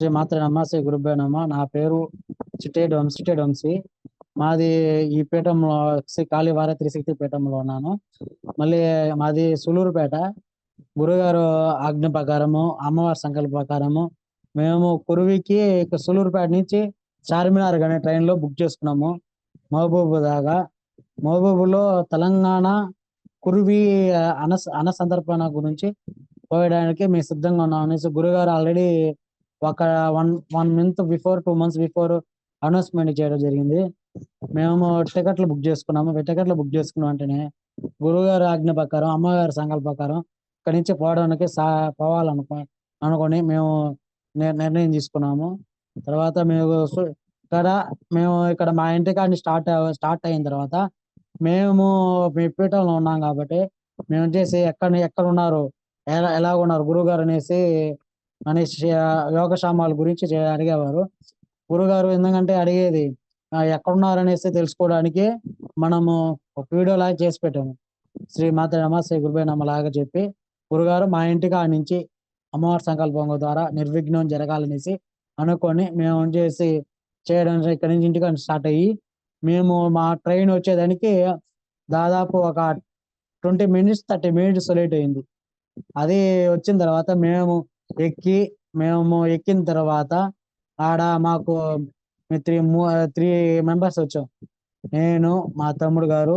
శ్రీ మాత్ర నమ శ్రీ గురుభ్యో నమ. నా పేరు చిట్టేడు వంశీ చిట్టేడు వంశీ మాది ఈ పీఠంలో శ్రీ కాళీవార త్రిశక్తి పీఠంలో ఉన్నాను. మళ్ళీ మాది సులూరుపేట. గురుగారు ఆజ్ఞ ప్రకారము అమ్మవారి సంకల్ప ప్రకారము మేము కురువికి సులూరుపేట నుంచి చార్మినార్ అనే ట్రైన్లో బుక్ చేసుకున్నాము. మహబూబు దాకా మహబూబులో తెలంగాణ కురువి అన అన గురించి పోయడానికి మేము సిద్ధంగా ఉన్నాం అనేసి గురుగారు ఆల్రెడీ ఒక one one month before two months before announcement చేయడం జరిగింది. మేము టికెట్లు బుక్ చేసుకున్నాము. టికెట్లు బుక్ చేసుకున్న వెంటనే గురుగారు ఆజ్ఞ ప్రకారం అమ్మగారి సంకల్ప ప్రకారం ఇక్కడి నుంచి పోవడానికి సా పోవాలనుకో అనుకొని మేము నిర్ణయం తీసుకున్నాము. తర్వాత మేము ఇక్కడ మేము ఇక్కడ మా ఇంటికాడిని స్టార్ట్ స్టార్ట్ అయిన తర్వాత మేము మీ పీఠంలో ఉన్నాం కాబట్టి మేము చేసి ఎక్కడ ఎక్కడ ఉన్నారు ఎలా ఎలా ఉన్నారు గురుగారు అనేసి అనేసి ఆ, గురించి అడిగేవారు. గురుగారు ఎందుకంటే అడిగేది ఎక్కడున్నారనేసి తెలుసుకోవడానికి మనము ఒక వీడియో లాగా చేసి పెట్టాము. శ్రీ మాత నమ శ్రీ గురుబై నమ లాగా చెప్పి గురుగారు మా ఇంటికి ఆ నుంచి అమ్మవారి సంకల్పం ద్వారా నిర్విఘ్నం జరగాలనేసి అనుకొని మేము చేసి చేయడం ఇక్కడి నుంచి ఇంటికి స్టార్ట్ అయ్యి మేము మా ట్రైన్ వచ్చేదానికి దాదాపు ఒక twenty minutes thirty minutes late అయింది. అది వచ్చిన తర్వాత మేము ఎక్కి మేము ఎక్కిన తర్వాత ఆడ మాకు త్రీ త్రీ మెంబర్స్ వచ్చాం. నేను మా తమ్ముడు గారు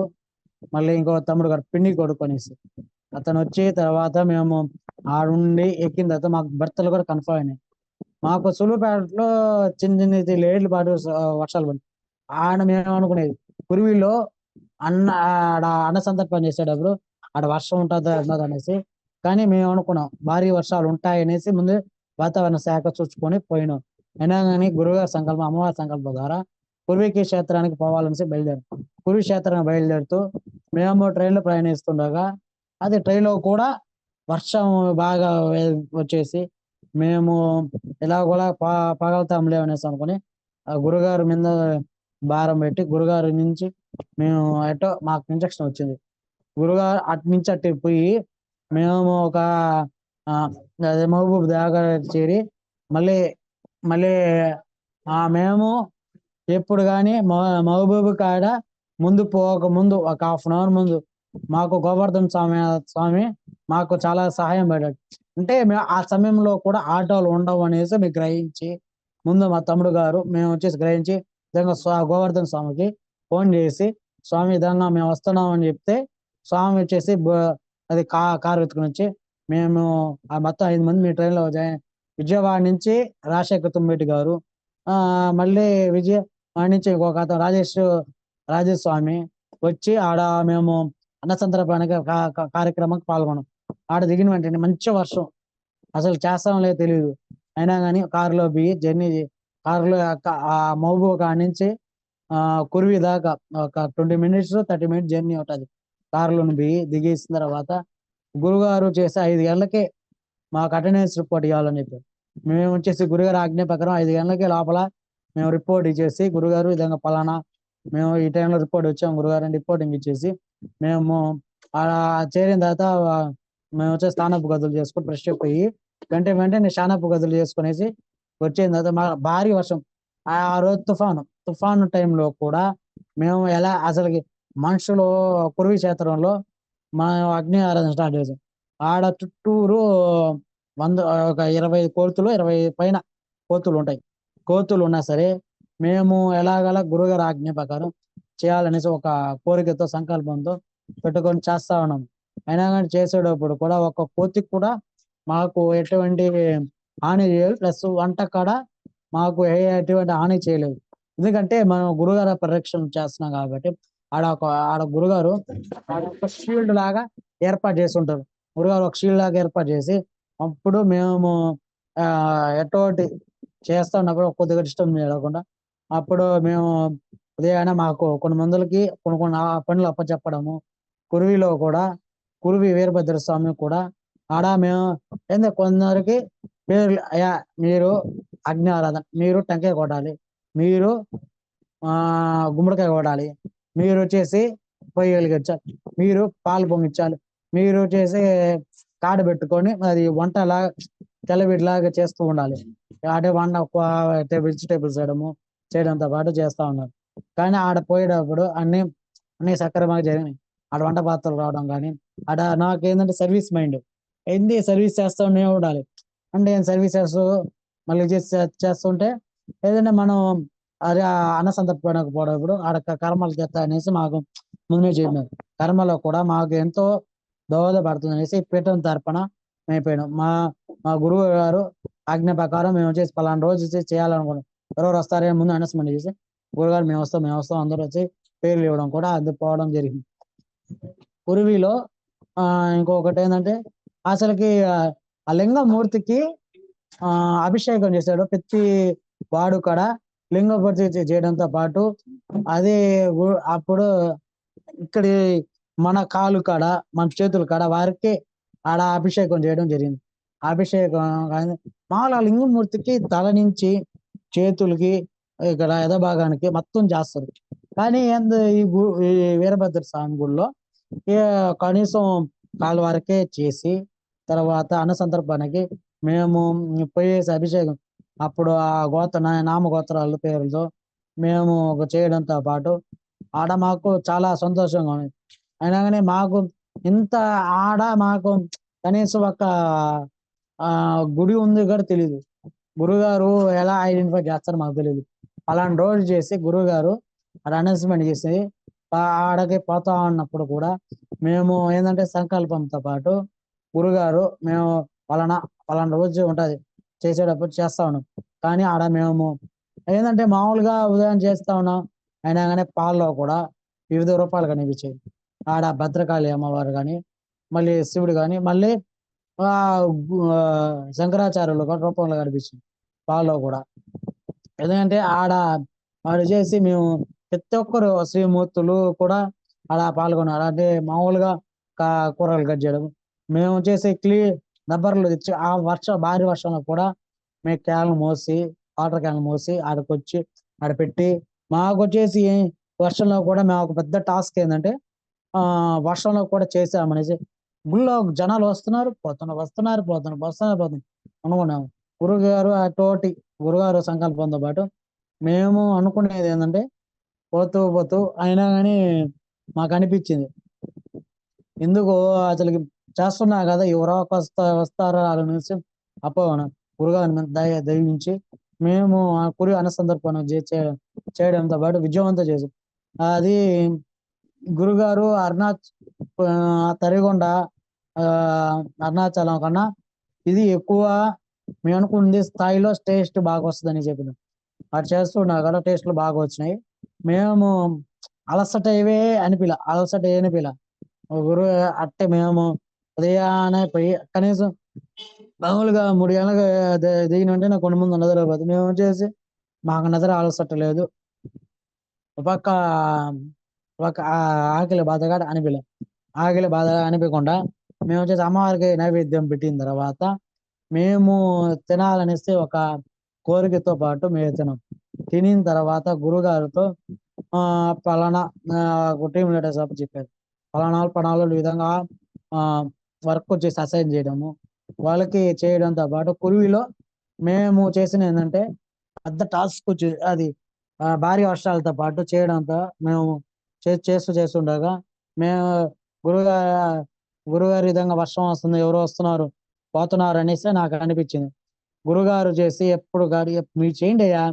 మళ్ళీ ఇంకో తమ్ముడు గారు పిండి కొడుకు అనేసి. అతను వచ్చి తర్వాత మేము ఆడుండి ఎక్కిన తర్వాత మాకు భర్తలు కూడా కన్ఫర్మ్ అయినాయి. మాకు సులువుపేటలో చిన్న చిన్న లేడ్లు పాటు వర్షాలు పడి ఆడ మేము అనుకునేది కురివిలో అన్న ఆడ అన్న సందర్భం చేసేటప్పుడు ఆడ వర్షం ఉంటుంది అన్నది అనేసి కానీ మేము అనుకున్నాం భారీ వర్షాలు ఉంటాయనేసి ముందు వాతావరణ శాఖ చూసుకొని పోయినాం. అయినా కానీ గురుగారి సంకల్పం అమ్మవారి సంకల్పం ద్వారా పూర్వీకి క్షేత్రానికి పోవాలనేసి బయలుదేరు. పూర్వీ క్షేత్రానికి బయలుదేరుతూ మేము ట్రైన్లో ప్రయాణిస్తుండగా అదే ట్రైన్లో కూడా వర్షం బాగా వచ్చేసి మేము ఇలా కూడా పా పగలుతాంలే అనేసి అనుకుని ఆ గురుగారి మీద భారం పెట్టి గురుగారి నుంచి మేము ఎటో మాకు ఇంజక్షన్ వచ్చింది. గురుగారు అటు నుంచి అటు పోయి మేము ఒక అదే మహబూబ్ దగ్గర చేరి మళ్ళీ మళ్ళీ ఆ మేము ఎప్పుడు కానీ మహబూబ్ కాడ ముందు పోక ముందు ఒక హాఫ్ అన్ అవర్ ముందు మాకు గోవర్ధన్ స్వామి స్వామి మాకు చాలా సహాయం పడ్డాడు. అంటే మేము ఆ సమయంలో కూడా ఆటోలు ఉండవు అనేసి మేము గ్రహించి ముందు మా తమ్ముడు గారు మేము వచ్చేసి గ్రహించి విధంగా గోవర్ధన్ స్వామికి ఫోన్ చేసి స్వామి విధంగా మేము వస్తున్నాం అని చెప్తే స్వామి వచ్చేసి అది కా కారు ఎత్తుకుని వచ్చి మేము ఆ మొత్తం ఐదు మంది మీ ట్రైన్లో విజయవాడ నుంచి రాజశేఖర్ తుమ్మెటి గారు ఆ మళ్ళీ విజయవాడ నుంచి ఇంకొక అతను రాజేష్ రాజేష్ స్వామి వచ్చి ఆడ మేము అన్నసంతర్పణకి కార్యక్రమానికి పాల్గొనం ఆడ దిగిన వెంటనే మంచి వర్షం. అసలు చేస్తాం లేదు తెలియదు అయినా కానీ కారులో బియ్యి జర్నీ కారులో ఆ మహబూబ్ కాడ నుంచి ఆ కురివి దాకా ఒక twenty minutes thirty minutes journey ఉంటుంది. కారులో బియ్యి దిగేసిన తర్వాత గురుగారు చేసే ఐదు గంటలకే మాకు అటెండెన్స్ రిపోర్ట్ ఇవ్వాలని చెప్పారు. మేము వచ్చేసి గురుగారు ఆజ్ఞ ప్రకారం ఐదు గంటలకి లోపల మేము రిపోర్ట్ ఇచ్చేసి గురుగారు విధంగా పలానా మేము ఈ టైంలో రిపోర్ట్ వచ్చాము గురుగారు అని రిపోర్టింగ్ ఇచ్చేసి మేము ఆడ చేరిన తర్వాత మేము వచ్చే స్నానపు గదులు చేసుకుని ఫ్రెష్ అయిపోయి వెంటనే వెంటనే స్నానపు గదులు చేసుకునేసి వచ్చిన తర్వాత మా భారీ వర్షం. ఆ ఆ రోజు తుఫాను. తుఫాను టైంలో కూడా మేము ఎలా అసలుకి మనుషులు కురువి క్షేత్రంలో మనం అగ్ని ఆరాధన స్టార్ట్ చేసాం. ఆడ చుట్టూరు వంద ఒక ఇరవై కోతులు ఇరవై పైన కోతులు ఉంటాయి. కోతులు ఉన్నా సరే మేము ఎలాగలా గురుగారు ఆజ్ఞ ప్రకారం చేయాలనేసి ఒక కోరికతో సంకల్పంతో పెట్టుకొని చేస్తా ఉన్నాం. అయినా కానీ చేసేటప్పుడు కూడా ఒక కోతికి కూడా మాకు ఎటువంటి హాని చేయలేదు. ప్లస్ వంట కాడ మాకు ఎటువంటి హాని చేయలేదు. ఎందుకంటే మనం గురుగారు పరిరక్షణ చేస్తున్నాం కాబట్టి ఆడ ఒక ఆడ గురుగారు ఆడ ఒక షీల్డ్ లాగా ఏర్పాటు చేసి ఉంటారు. గురుగారు ఒక షీల్డ్ లాగా ఏర్పాటు చేసి అప్పుడు మేము ఆ ఎటువంటి చేస్తున్నప్పుడు కొద్దిగా డిస్టర్బ్ చేయకుండా అప్పుడు మేము ఉదయాన్నే మాకు కొన్ని మందులకి కొన్ని కొన్ని పనులు అప్పచెప్పడము. కురువిలో కూడా కురువి వీరభద్ర స్వామి కూడా ఆడ మేము ఏందో కొందరికి పేర్లు అయ్యా మీరు అగ్ని ఆరాధన మీరు టెంకాయ కొట్టాలి మీరు ఆ గుమ్మడికాయ కొట్టాలి మీరు వచ్చేసి పొయ్యి వెలిగించాలి మీరు పాలు పొంగించాలి మీరు వచ్చేసి కాడ పెట్టుకొని అది వంటలాగా తెల్లబిడ్లాగా చేస్తూ ఉండాలి. అంటే వంట వెజిటేబుల్స్ చేయడము చేయడంతో పాటు చేస్తా ఉన్నారు. కానీ ఆడ పోయేటప్పుడు అన్ని అన్ని సక్రమంగా జరిగినాయి. ఆడ వంట పాత్రలు రావడం కానీ ఆడ నాకు ఏంటంటే సర్వీస్ మైండ్. ఏంది సర్వీస్ చేస్తూ ఉండాలి. అంటే సర్వీస్ చేస్తూ మళ్ళీ చేసి చేస్తుంటే ఏదంటే మనం అదే అన్న ఇప్పుడు ఆడ కర్మలు చేస్తా అనేసి మాకు ముందే చెప్పినారు. కర్మలో కూడా మాకు ఎంతో దోహదపడుతుంది అనేసి పీఠం తరపున అయిపోయాను. మా మా గురువు గారు ఆజ్ఞ ప్రకారం మేము చేసి పలానా రోజు వచ్చేసి చేయాలనుకున్నాం. ఎవరెవరు వస్తారని ముందు అనౌన్స్మెంట్ చేసి గురుగారు మేము వస్తాం మేము వస్తాం అందరూ వచ్చి పేర్లు ఇవ్వడం కూడా అందుకోవడం జరిగింది. కురువిలో ఆ ఇంకొకటి ఏంటంటే అసలుకి ఆ లింగమూర్తికి ఆ అభిషేకం చేశాడు. ప్రతి వాడు కాడ లింగపూర్తి చేయడంతో పాటు అదే అప్పుడు ఇక్కడ మన కాలు కాడ మన చేతుల కాడ వారికి ఆడ అభిషేకం చేయడం జరిగింది. అభిషేకం మామూలు లింగమూర్తికి తల నుంచి చేతులకి ఇక్కడ యథభాగానికి మొత్తం చేస్తారు కానీ ఈ వీరభద్ర స్వామి గుడిలో కనీసం కాలు వరకే చేసి తర్వాత అన్న సందర్భానికి మేము పోయేసి అభిషేకం. అప్పుడు ఆ గోత్ర నామ గోత్రాల పేరుతో మేము చేయడంతో పాటు ఆడ మాకు చాలా సంతోషంగా ఉంది. అయినా కానీ మాకు ఇంత ఆడ మాకు కనీసం ఒక గుడి ఉంది కూడా తెలియదు గురుగారు ఎలా ఐడెంటిఫై చేస్తారో మాకు తెలియదు అలాంటి రోజు చేసి గురువు గారు అనౌన్స్మెంట్ చేసి ఆడకి పోతా ఉన్నప్పుడు కూడా మేము ఏంటంటే సంకల్పంతో పాటు గురుగారు మేము పలానా పలానా రోజు ఉంటుంది చేసేటప్పుడు చేస్తా ఉన్నాం. కానీ ఆడ మేము ఏంటంటే మామూలుగా ఉదయం చేస్తా ఉన్నాం అయినా కానీ పాల్లో కూడా వివిధ రూపాలు కనిపించాయి ఆడ భద్రకాళి అమ్మవారు కానీ మళ్ళీ శివుడు కానీ మళ్ళీ శంకరాచార్యులు రూపంలో కనిపించింది పాల్లో కూడా. ఎందుకంటే ఆడ వాడు చేసి మేము ప్రతి ఒక్కరు శ్రీమూర్తులు కూడా ఆడ పాల్గొన్నారు. అంటే మామూలుగా కూరలు కట్ చేయడం. మేము చేసే క్లీ దబ్బర్లు తెచ్చి ఆ వర్షం భారీ వర్షంలో కూడా మేము క్యాన్లు మోసి వాటర్ క్యాన్లు మోసి ఆడకొచ్చి ఆడ పెట్టి మాకు వచ్చేసి వర్షంలో కూడా మేము ఒక పెద్ద టాస్క్ ఏంటంటే ఆ వర్షంలో కూడా చేసామనేసి గుళ్ళో జనాలు వస్తున్నారు పోతున్నారు వస్తున్నారు పోతున్నారు వస్తున్నారు పోతున్నారు అనుకున్నాము. గురుగారు ఆ తోటి గురుగారు సంకల్పంతో పాటు మేము అనుకునేది ఏంటంటే పోతూ పోతూ అయినా కానీ మాకు అనిపించింది. ఎందుకు అసలు చేస్తున్నా కదా ఎవరో వస్తా వస్తారో అనేసి అపోవన గురుగారిని దయ దయించి మేము ఆ కురి అనుసందర్పణ చేయడంతో పాటు విజయవంతం చేసాం అది గురుగారు అరుణాచ తరిగొండ అరుణాచలం కన్నా ఇది ఎక్కువ మేము అనుకుంది స్థాయిలో టేస్ట్ బాగా వస్తుందని చెప్పిన అటు చేస్తున్నా కదా టేస్ట్లు బాగా వచ్చినాయి మేము అలసట ఇవే అనిపిల అలసట ఏ అనిపిల గురు అట్టే మేము ఉదయానే పోయి కనీసం మామూలుగా మూడు గంటలకు దిగిన ఉంటే నాకు కొన్ని ముందు నిద్రపోతుంది మేము వచ్చేసి మాకు నిద్ర లేదు. ఒక ఒక ఆకలి బాధగా అనిపిలే. ఆకలి బాధగా అనిపించకుండా మేము వచ్చేసి అమ్మవారికి నైవేద్యం పెట్టిన తర్వాత మేము తినాలనేసి ఒక కోరికతో పాటు మేము తినం తినిన తర్వాత గురుగారితో ఆ పలానా టీం లీడర్స్ చెప్పారు. పలానా పలానాలు విధంగా ఆ వర్క్ చేసి అసైన్ చేయడము వాళ్ళకి చేయడంతో పాటు కురువిలో మేము చేసిన ఏంటంటే పెద్ద టాస్క్ అది భారీ వర్షాలతో పాటు చేయడంతో మేము చేస్తూ చేస్తుండగా మేము గురుగారు గురుగారి విధంగా వర్షం వస్తుంది ఎవరు వస్తున్నారు పోతున్నారు అనేసి నాకు అనిపించింది గురుగారు చేసి ఎప్పుడు గారు మీరు చేయండి అయ్యా.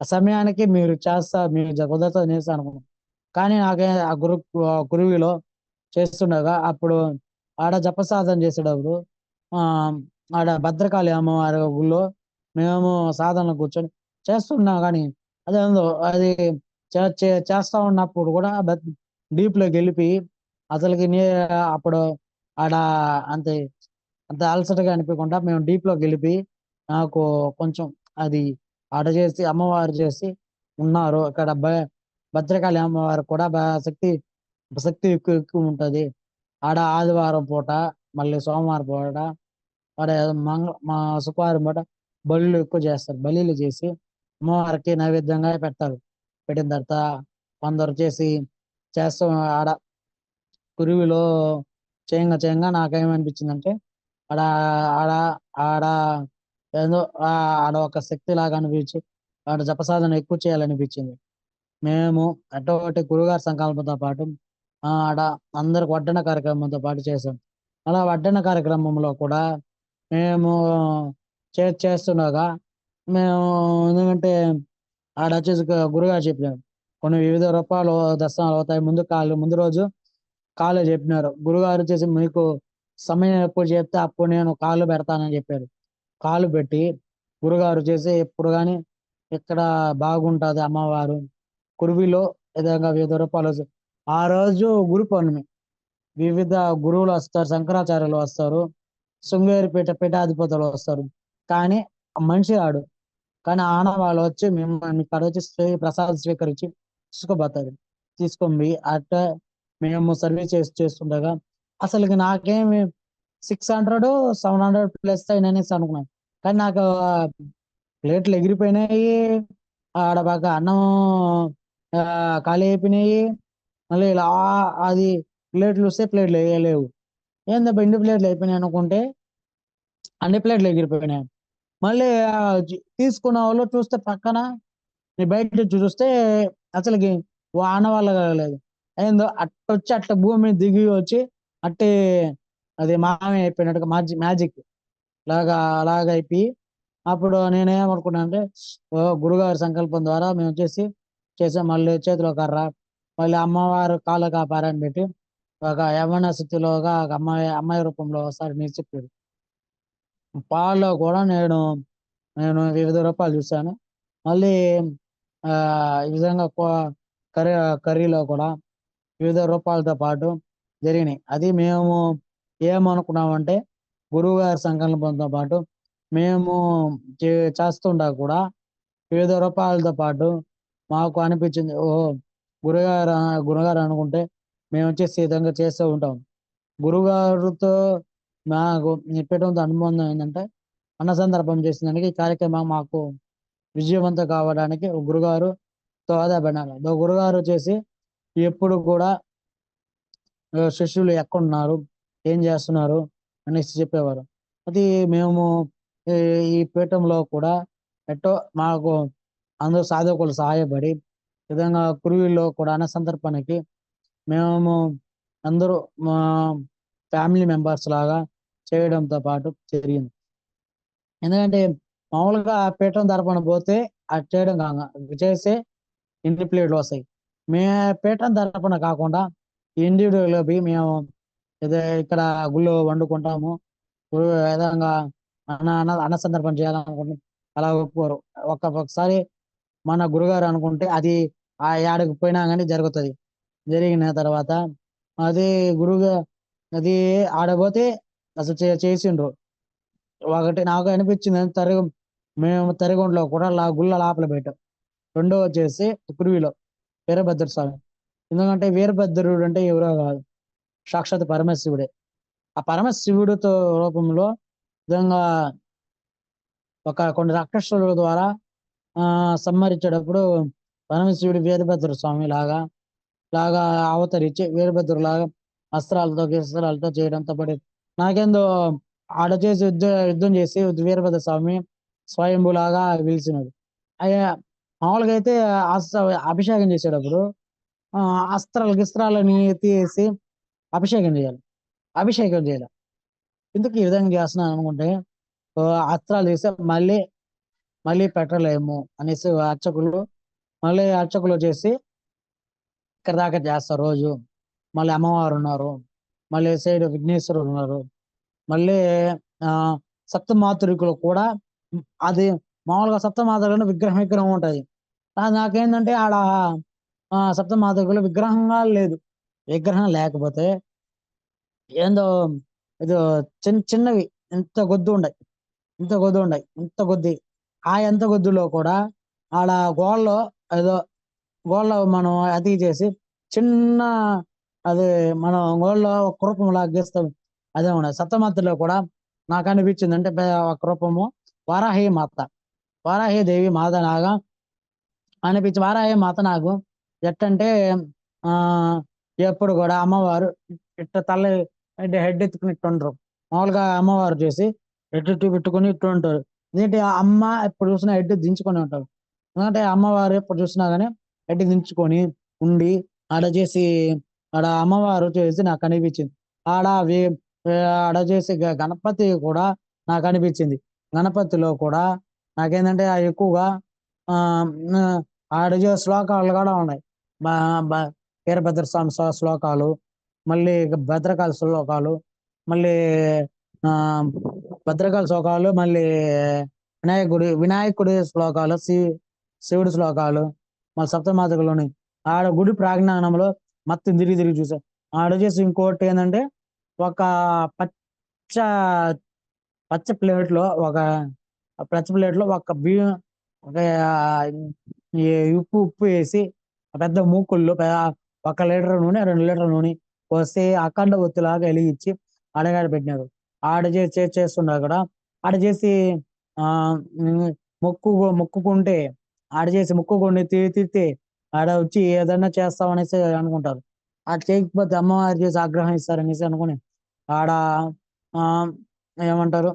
ఆ సమయానికి మీరు చేస్తా మీరు కుదరత అనేసి అనుకున్నాను కానీ నాకే ఆ గురు గురువిలో చేస్తుండగా అప్పుడు ఆడ జపసాధన చేసేటప్పుడు ఆ ఆడ భద్రకాళి అమ్మవారి గుళ్ళో మేము సాధన కూర్చొని చేస్తున్నాం కానీ అదేందో అది చేస్తా ఉన్నప్పుడు కూడా డీప్లోకి వెళ్ళిపోయి అసలుకి నీ అప్పుడు ఆడ అంతే అంత అలసటగా అనిపించకుండా మేము డీప్లో గెలిపి నాకు కొంచెం అది ఆడ చేసి అమ్మవారు చేసి ఉన్నారు. ఇక్కడ భద్రకాళి అమ్మవారు కూడా శక్తి శక్తి ఎక్కువ ఎక్కువ ఉంటది. ఆడ ఆదివారం పూట మళ్ళీ సోమవారం పూట మరి మంగళ మా శుక్రవారం పూట బలులు ఎక్కువ చేస్తారు. బలీలు చేసి అమ్మవారికి నైవేద్యంగా పెడతారు. పెట్టిన తర్వాత కొందరు చేసి చేస్తాం. ఆడ కురువిలో చేయంగా చేయంగా నాకేమనిపించిందంటే ఆడ ఆడ ఆడ ఏదో ఆ ఆడ ఒక శక్తి లాగా అనిపించి ఆడ జపసాధన ఎక్కువ చేయాలనిపించింది. మేము అటువంటి గురుగారి సంకల్పంతో పాటు ఆ, ఆడ అందరికి వడ్డన కార్యక్రమంతో పాటు చేసాం అలా వడ్డన కార్యక్రమంలో కూడా మేము చే చేస్తుండగా మేము ఎందుకంటే ఆడ వచ్చేసి గురుగారు చెప్పినారు. కొన్ని వివిధ రూపాయలు దర్శనాలు అవుతాయి. ముందు కాళ్ళు ముందు రోజు కాళ్ళు చెప్పినారు. గురుగారు వచ్చేసి మీకు సమయం ఎప్పుడు చెప్తే అప్పుడు నేను కాళ్ళు పెడతానని చెప్పారు. కాళ్ళు పెట్టి గురుగారు చేసి ఎప్పుడు కానీ ఇక్కడ బాగుంటది అమ్మవారు. కురువిలో విధంగా వివిధ రూపాయలు ఆ రోజు గురు పౌర్ణమి. వివిధ గురువులు వస్తారు శంకరాచార్యులు వస్తారు శృంగేరిపేట పీఠాధిపతులు వస్తారు. కానీ మనిషి ఆడు కానీ ఆనవాళ్ళు వచ్చి మేము ఇక్కడ వచ్చి ప్రసాదం స్వీకరించి తీసుకుపోతారు. తీసుకొని అట్ట మేము సర్వీస్ చేసి చేస్తుండగా అసలు నాకేమి six hundred seven hundred plus అయిననేసి అనుకున్నాను కానీ నాకు ప్లేట్లు ఎగిరిపోయినాయి ఆడ బాగా అన్నం ఖాళీ అయిపోయినాయి. మళ్ళీ ఇలా అది ప్లేట్లు వస్తే ప్లేట్లు వేయలేవు. ఏందబ్బా ఇన్ని ప్లేట్లు అయిపోయినాయి అనుకుంటే అన్ని ప్లేట్లు ఎగిరిపోయినాయి. మళ్ళీ తీసుకున్న వాళ్ళు చూస్తే పక్కన బయట చూస్తే అసలుకి వాన వల్ల కలగలేదు ఏందో అట్ట వచ్చి అట్ట భూమి దిగి వచ్చి అట్టే అది మామే అయిపోయినట్టుగా మ్యాజిక్ మ్యాజిక్. లాగా అలాగ అయిపోయి అప్పుడు నేనేమనుకున్నా అంటే గురుగారి సంకల్పం ద్వారా మేము వచ్చేసి చేసాం మళ్ళీ చేతిలో కర్ర మళ్ళీ అమ్మవారు కాళ్ళ కాపారని పెట్టి ఒక యవన స్థితిలోగా ఒక అమ్మాయి అమ్మాయి రూపంలో ఒకసారి మీరు చెప్పారు పాల్లో కూడా నేను నేను వివిధ రూపాయలు చూశాను. మళ్ళీ ఆ ఈ విధంగా కర్రీ కర్రీలో కూడా వివిధ రూపాలతో పాటు జరిగినాయి. అది మేము ఏమనుకున్నామంటే గురువు గారి సంకల్పంతో పాటు మేము చేస్తుండగా చేస్తుండా కూడా వివిధ రూపాయలతో పాటు మాకు అనిపించింది ఓ గురుగారు గురుగారు అనుకుంటే మేము వచ్చేసి విధంగా చేస్తూ ఉంటాం. గురుగారితో మాకు చెప్పేటంత అనుబంధం ఏంటంటే అన్న సందర్భం చేసినందుకు ఈ కార్యక్రమం మాకు విజయవంతం కావడానికి గురుగారు దోహదపడినారు దో గురుగారు వచ్చేసి ఎప్పుడు కూడా శిష్యులు ఎక్కడున్నారు? ఏం చేస్తున్నారు? అనేసి చెప్పేవారు. అది మేము ఈ ఈ పీఠంలో కూడా ఎట్టో మాకు అందరూ సాధకులు సహాయపడి విధంగా కురువిలో కూడా అన్న సందర్భానికి మేము అందరూ మా ఫ్యామిలీ మెంబర్స్ లాగా చేయడంతో పాటు జరిగింది. ఎందుకంటే మామూలుగా పీఠం తరపున పోతే అది చేయడం కాక చేస్తే ఇంటి ప్లేట్లు వస్తాయి. మే పీఠం తరపున కాకుండా ఇండివిజువల్గా పోయి మేము ఏదో ఇక్కడ గుళ్ళో వండుకుంటాము. విధంగా అన్న అన్న అన్న సందర్భం చేయాలనుకుంటే అలా ఒప్పుకోరు. ఒక్క ఒకసారి మన గురుగారు అనుకుంటే అది ఆ ఏడకి పోయినా కానీ జరుగుతుంది. జరిగిన తర్వాత అది గురుగా అది ఆడపోతే అసలు చే- చేసిండ్రు. ఒకటి నాకు అనిపించింది తరగ మేము తరిగొండలో కూడా గుళ్ళ లోపల పెట్టాం. రెండో వచ్చేసి కురువిలో వీరభద్ర స్వామి ఎందుకంటే వీరభద్రుడు అంటే ఎవరో కాదు. సాక్షాత్ పరమశివుడే. ఆ పరమశివుడితో రూపంలో విధంగా ఒక కొన్ని రాక్షసుల ద్వారా ఆ సంహరించేటప్పుడు పరమశివుడు వీరభద్ర స్వామి లాగా లాగా అవతరించి వీరభద్రుడు లాగా అస్త్రాలతో గిస్త్రాలతో చేయడంతో పడి నాకేందో ఆడ చేసి యుద్ధ యుద్ధం చేసి వీరభద్ర స్వామి స్వయంభులాగా పిలిచినాడు అయ్యా మామూలుగా అయితే అభిషేకం చేసేటప్పుడు అస్త్రాలు గిస్త్రాలని తీసి అభిషేకం చేయాలి. అభిషేకం చేయాలి. ఎందుకు ఈ విధంగా చేస్తున్నాను అనుకుంటే ఓ అస్త్రాలు తీస్తే మళ్ళీ మళ్ళీ పెట్టలేము అనేసి అర్చకులు మళ్ళీ అర్చకులు చేసి ఇక్కడ దాకా చేస్తారు రోజు. మళ్ళీ అమ్మవారు ఉన్నారు. మళ్ళీ సైడ్ విఘ్నేశ్వరుడు ఉన్నారు. మళ్ళీ ఆ సప్తమాతృకులు కూడా అది మామూలుగా సప్తమాతృకులు విగ్రహం విగ్రహం ఉంటుంది నాకేంటంటే ఆడ ఆ సప్తమాతృకులు విగ్రహంగా లేదు. విగ్రహం లేకపోతే ఏందో ఇది చిన్న చిన్నవి ఇంత గొద్దు ఉండయి. ఇంత గొద్దు ఉండయి. ఇంత కొద్ది ఆ ఎంత గొద్దులో కూడా ఆడ గోళ్ళలో ఏదో గోళ్ళ మనం అతి చేసి చిన్న అది మనం గోళ్ళలో ఒక రూపం లాగా గీస్తాం. అదే ఉండదు. సప్తమాతలో కూడా నాకు అనిపించింది అంటే ఒక రూపము వారాహి మాత. వారాహి దేవి మాత నాగా అనిపించి వారాహి మాత నాకు ఎట్టంటే ఆ ఎప్పుడు కూడా అమ్మవారు ఇట్ట తల అంటే హెడ్ ఎత్తుకుని ఇట్టు ఉండరు మామూలుగా అమ్మవారు చేసి హెడ్ ఇట్టు పెట్టుకుని ఇట్టు ఉంటారు. ఎందుకంటే ఆ అమ్మ ఎప్పుడు చూసినా హెడ్ దించుకొని ఉంటారు. ఎందుకంటే అమ్మవారు ఎప్పుడు చూసినా కానీ హెడ్ దించుకొని ఉండి ఆడ చేసి ఆడ అమ్మవారు చేసి నాకు అనిపించింది. ఆడ ఆడ చేసి గణపతి కూడా నాకు అనిపించింది. గణపతిలో కూడా నాకేంటంటే ఆ ఎక్కువగా ఆ, ఆడ చేసే శ్లోకాలు కూడా ఉన్నాయి. మా వీరభద్ర స్వామి శ్లోకాలు మళ్ళీ భద్రకాళ శ్లోకాలు మళ్ళీ ఆ శ్లోకాలు మళ్ళీ వినాయకుడి వినాయకుడి శ్లోకాలు శి శివుడి శ్లోకాలు మళ్ళీ సప్తమాతకులోని ఆడ గుడి ప్రాజ్ఞానంలో మొత్తం తిరిగి తిరిగి చూసాం. ఆడ చేసి ఇంకోటి ఏంటంటే ఒక పచ్చ పచ్చ ప్లేట్లో ఒక పచ్చ ప్లేట్లో ఒక బియ్యం ఒక ఉప్పు ఉప్పు వేసి పెద్ద మూకుళ్ళు ఒక లీటర్ నూనె రెండు లీటర్ నూనె పోసి అఖండ ఒత్తిలాగా వెలిగించి అడగాడ పెట్టినారు. ఆడ చేసి చేస్తున్నారు కూడా ఆడ చేసి ఆ మొక్కు మొక్కుకుంటే ఆడ చేసి మొక్కుకొని తిరిగి తిరిగితే ఆడ వచ్చి ఏదన్నా చేస్తాం అనేసి అనుకుంటారు. ఆడ చేయకపోతే అమ్మవారు చేసి ఆగ్రహం ఇస్తారనేసి అనుకుని ఆడ ఆ ఏమంటారు?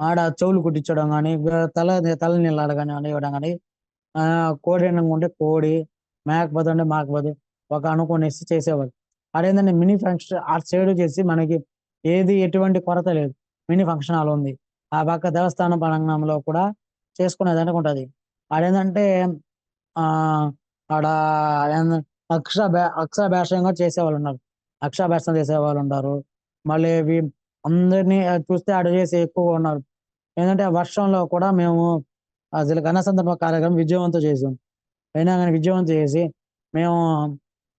ఆడ చెవులు కుట్టించడం కానీ తల తల నీళ్ళు కానీ ఇవ్వడం కానీ కోడి అన్నంగా ఉంటే కోడి మేకపోతే ఉంటే మేకపోతే ఒక అనుకునేసి చేసేవాళ్ళు. అదేంటంటే మినీ ఫంక్షన్ ఆ సైడ్ చేసి మనకి ఏది ఎటువంటి కొరత లేదు. మినీ ఫంక్షన్ హాల్ ఉంది. ఆ పక్క దేవస్థానం ప్రాంగణంలో కూడా చేసుకునేది అనుకుంటుంది అదేంటంటే ఆ ఆడ ఏంద- అక్ష అక్షాభ్యాసంగా చేసేవాళ్ళు ఉన్నారు. అక్షాభ్యాసం చేసేవాళ్ళు ఉన్నారు మళ్ళీ వీ- అందరినీ చూస్తే ఆడ చేసి ఎక్కువగా ఉన్నారు. ఏంటంటే ఆ వర్షంలో కూడా మేము అసలు ఘన సందర్భ కార్యక్రమం విజయవంతం చేసాం. అయినా కానీ విజయవంతం చేసి మేము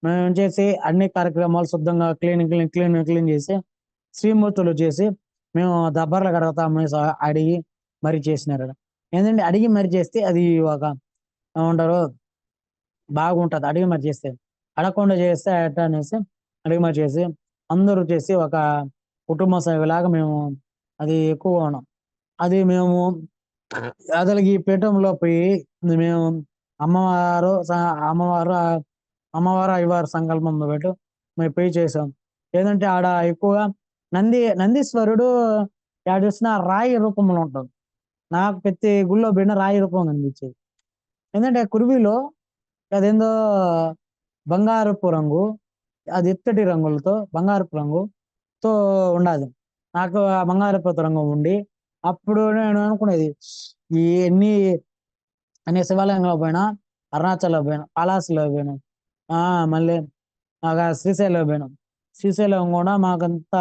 మేము చేసి అన్ని కార్యక్రమాలు శుద్ధంగా క్లీన్ క్లీన్ క్లీన్ క్లీన్ చేసి శ్రీమూర్తులు చేసి మేము దబ్బర్లు కడగతాము అడిగి మరి చేసినారు ఏంటంటే అడిగి మరి చేస్తే అది ఒక ఏమంటారు బాగుంటది. అడిగి మరి చేస్తే అడగకుండా చేస్తే అట్ట అనేసి అడిగి మరి చేసి అందరూ చేసి ఒక కుటుంబ సభ్యులాగా మేము అది ఎక్కువ ఉన్నాం. అది మేము అసలు ఈ పీఠంలో పోయి మేము అమ్మవారు అమ్మవారు అమ్మవారు అయ్యవారు సంకల్పం పెట్టు మేము పోయి చేసాం ఏంటంటే ఆడ ఎక్కువగా నంది నందీశ్వరుడు ఆడ చూసిన రాయి రూపంలో ఉంటుంది నాకు ప్రతి గుళ్ళో పోయిన రాయి రూపం కనిపించేది. ఏంటంటే కురువిలో అదేందో బంగారపు రంగు అది ఎత్తటి రంగులతో బంగారపు రంగుతో ఉండదు నాకు ఆ బంగారపు రంగు ఉండి అప్పుడు నేను అనుకునేది ఈ ఎన్ని అనే శివాలయంలో పోయినా అరుణాచల్లో పోయినా పలాస్లో పోయినాం ఆ మళ్ళీ మాకు శ్రీశైలం పోయినాం. శ్రీశైలం కూడా మాకంత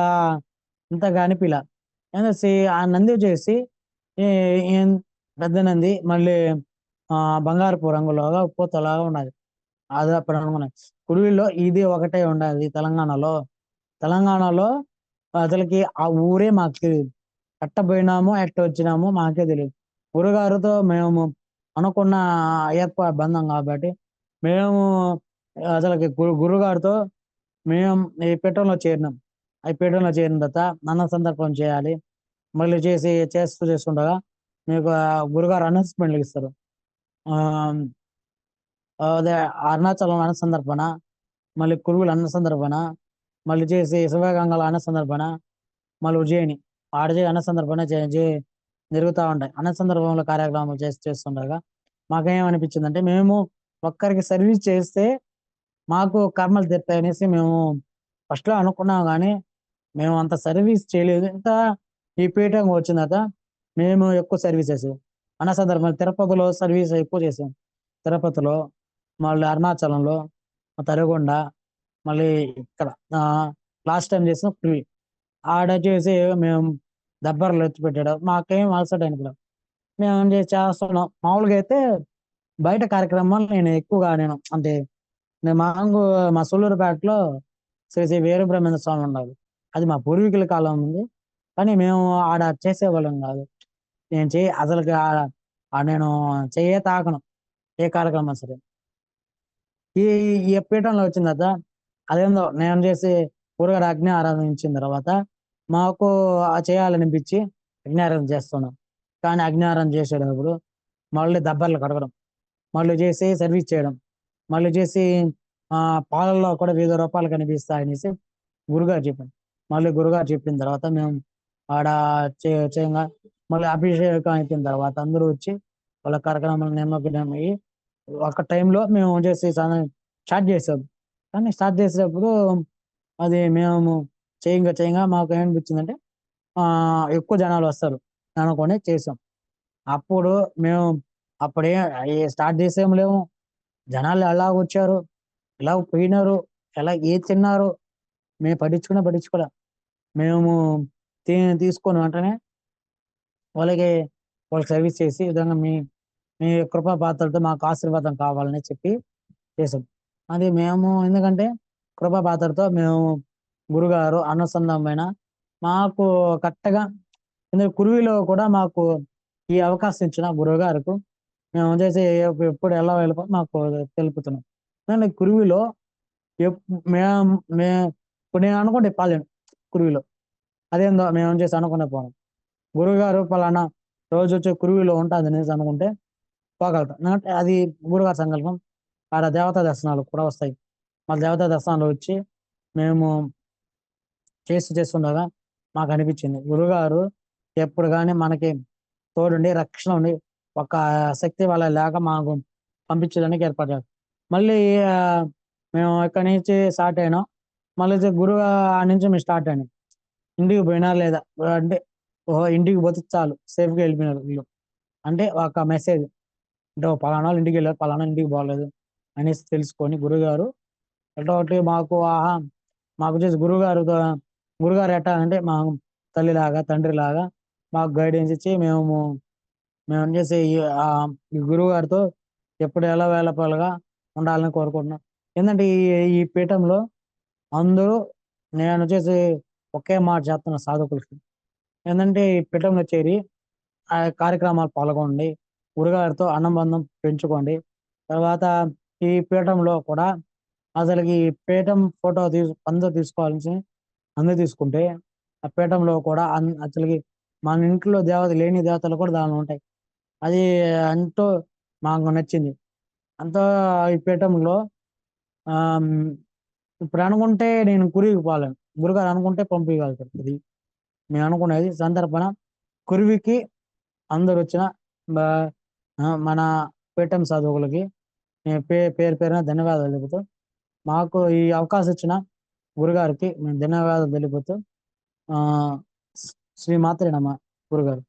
ఇంతగా అనిపిలా ఏంటంటే ఆ నంది చేసి పెద్ద నంది మళ్ళీ ఆ బంగారపు రంగులాగా పూతలాగా ఉన్నది. అది అప్పుడు అనుకున్నాను కుడివిలో ఇది ఒకటే ఉండదు తెలంగాణలో. తెలంగాణలో అసలుకి ఆ ఊరే మాకు తెలియదు ఎట్ట పోయినామో ఎట్ట వచ్చినామో మాకే తెలియదు గురుగారితో మేము అనుకున్న అయ్యప్ప బంధం కాబట్టి మేము అసలుకి గురు గురుగారితో మేము ఈ పీఠంలో చేరినాం. ఈ పీఠంలో చేరిన తర్వాత అన్న సందర్భం చేయాలి. మళ్ళీ చేసి చేస్తూ చేస్తుండగా మీకు గురుగారు అనౌన్స్మెంట్లు ఇస్తారు. ఆ అదే అరుణాచలం అన్న సందర్భన మళ్ళీ కురుగులు అన్న సందర్భన మళ్ళీ చేసి శివగంగల అన్న సందర్భన మళ్ళీ ఉజ్జయిని ఆడజే అన్న సందర్భన జే- జరుగుతూ ఉంటాయి. అన్న సందర్భంలో కార్యక్రమాలు చేసి చేస్తుండగా మాకేమనిపించింది అంటే మేము ఒక్కరికి సర్వీస్ చేస్తే మాకు కర్మలు తెస్తాయి అనేసి మేము ఫస్ట్లో అనుకున్నాం కానీ మేము అంత సర్వీస్ చేయలేదు. ఇంకా ఈ పీఠం వచ్చిన తర్వాత మేము ఎక్కువ సర్వీస్ చేసాం. అన్న సందర్భంలో తిరుపతిలో సర్వీస్ ఎక్కువ చేసాం. తిరుపతిలో మళ్ళీ అరుణాచలంలో తరగొండ మళ్ళీ ఇక్కడ లాస్ట్ టైం చేసిన పులి. ఆడ చేసి మేము దబ్బర్లు ఎత్తి పెట్టాడు. మాకేం అలసట అనుకున్నాం మేము ఏం చేసి చేస్తున్నాం? మామూలుగా అయితే బయట కార్యక్రమాలు నేను ఎక్కువగా నేను అంటే నేను మాంగు మా సూళ్ళూరుపేటలో శ్రీ శ్రీ వీరబ్రహ్మేంద్ర స్వామి ఉండదు అది మా పూర్వీకుల కాలం ఉంది. కానీ మేము ఆడ చేసేవాళ్ళం కాదు. నేను చే అసలు నేను చేయే తాకను. ఏ కార్యక్రమం సరే. ఈ ఈ పీఠంలో వచ్చిన తర్వాత అదేందో నేను చేసి గురుగారు అగ్ని ఆరాధించిన తర్వాత మాకు ఆ చేయాలనిపించి అగ్ని చేస్తున్నాం. కానీ అగ్ని చేసేటప్పుడు మళ్ళీ దబ్బర్లు కడగడం మళ్ళీ చేసి సర్వీస్ చేయడం మళ్ళీ చేసి ఆ పాలల్లో కూడా వివిధ రూపాయలు కనిపిస్తాయనేసి గురుగారు చెప్పాను మళ్ళీ గురుగారు చెప్పిన తర్వాత మేము ఆడ చేయంగా మళ్ళీ అభిషేకం అయిపోయిన తర్వాత అందరూ వచ్చి వాళ్ళ కార్యక్రమాలు నిమగ్నం అయ్యి ఒక టైంలో మేము చేసి స్టార్ట్ చేసాం. కానీ స్టార్ట్ చేసేటప్పుడు అది మేము చేయంగా చేయంగా మాకు ఏమనిపించిందంటే ఎక్కువ జనాలు వస్తారు. అనుకొని చేసాం. అప్పుడు మేము అప్పుడే స్టార్ట్ చేసేం లేము. జనాలు ఎలా వచ్చారు? ఎలా పోయినారు? ఎలా ఏ తిన్నారు? మేము పట్టించుకున్నా పట్టించుకోలే. మేము తీసుకొని వెంటనే వాళ్ళకి వాళ్ళకి సర్వీస్ చేసి విధంగా మీ మీ కృపా పాత్రలతో మాకు ఆశీర్వాదం కావాలని చెప్పి చేసాం. అది మేము ఎందుకంటే కృపా పాత్రతో మేము గురుగారు అనుసంధానమైన మాకు కరెక్ట్గా ఎందుకంటే కురువిలో కూడా మాకు ఈ అవకాశం ఇచ్చిన గురువుగారికి మేము చేసి ఎప్పుడు ఎలా వెళ్ళిపో మాకు తెలుపుతున్నాం. నేను కురువిలో మేము మే ఇప్పుడు నేను అనుకుంటే పాలేను కురువిలో. అదేందో మేము చేసి అనుకునే పోను. గురువుగారు పలానా రోజు వచ్చే కురువిలో ఉంటుంది అనేసి అనుకుంటే పోగలుగుతాం. ఎందుకంటే అది గురుగారి సంకల్పం. ఆడ దేవతా దర్శనాలు కూడా వస్తాయి. మా దేవతా దర్శనంలో వచ్చి మేము చేస్తూ చేస్తుండగా మాకు అనిపించింది. గురుగారు ఎప్పుడు కానీ మనకి తోడుండి రక్షణ ఉండి ఒక శక్తి వల్ల లేక మాకు పంపించడానికి ఏర్పడ్డారు. మళ్ళీ మేము ఇక్కడి నుంచి స్టార్ట్ అయినాం. మళ్ళీ గురువు ఆ నుంచి మేము స్టార్ట్ అయినాం. ఇంటికి పోయినా లేదా? అంటే ఓహో ఇంటికి పోతే చాలు. సేఫ్గా వెళ్ళిపోయినారు వీళ్ళు. అంటే ఒక మెసేజ్. అంటే ఓ పలానా వాళ్ళు ఇంటికి వెళ్ళారు పలానా ఇంటికి పోలేదు అనేసి తెలుసుకొని గురుగారు ఎట్లా ఒకటి మాకు ఆహా మాకు వచ్చేసి గురుగారు గురుగారు ఎట్టా అంటే మా తల్లిలాగా తండ్రిలాగా మాకు గైడెన్స్ ఇచ్చి మేము మేము చేసి ఈ ఈ గురువు గారితో ఎప్పుడు ఎలా వేలపాలుగా ఉండాలని కోరుకుంటున్నాం. ఏంటంటే ఈ ఈ పీఠంలో అందరూ నేను వచ్చేసి ఒకే మాట చేస్తున్న సాధకులకి. ఏంటంటే ఈ పీఠంలో చేరి ఆ కార్యక్రమాలు పాల్గొనండి గురుగారితో అనుబంధం పెంచుకోండి. తర్వాత ఈ పీఠంలో కూడా అసలుకి పేటం పీఠం ఫోటో తీసు అందరూ తీసుకోవాల్సి అంద తీసుకుంటే ఆ పీఠంలో కూడా అన్- అసలుకి మన ఇంట్లో దేవత లేని దేవతలు కూడా దానిలో ఉంటాయి. అది ఎంతో మాకు నచ్చింది. అంతా ఈ పీఠంలో ఆమ్, ఇప్పుడు అనుకుంటే నేను గురికి పోలేను గురుగారు అనుకుంటే పంపించగలుగుతారు ఇది. మేము అనుకునేది సందర్భన కురివికి అందరు వచ్చిన బ- ఆ, మన పీఠం సాధువులకి నేను పే పేరు పేరున ధన్యవాదాలు చెబుతూ మాకు ఈ అవకాశం ఇచ్చిన గురుగారికి మేము ధన్యవాదాలు తెలుపుతూ ఆ శ్రీ మాత్రే నమ గురుగారు.